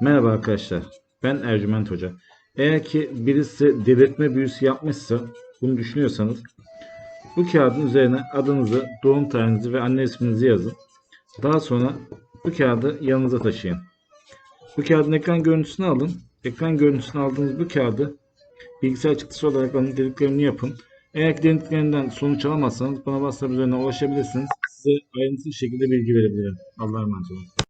Merhaba arkadaşlar. Ben Ercüment Hoca. Eğer ki birisi delirtme büyüsü yapmışsa, bunu düşünüyorsanız bu kağıdın üzerine adınızı, doğum tarihinizi ve anne isminizi yazın. Daha sonra bu kağıdı yanınıza taşıyın. Bu kağıdın ekran görüntüsünü alın. Ekran görüntüsünü aldığınız bu kağıdı bilgisayar çıktısı olarak alın, dediklerini yapın. Eğer ki dediklerinden sonuç alamazsanız bana WhatsApp üzerinden ulaşabilirsiniz. Size ayrıntılı şekilde bilgi verebilirim. Allah'a emanet olun.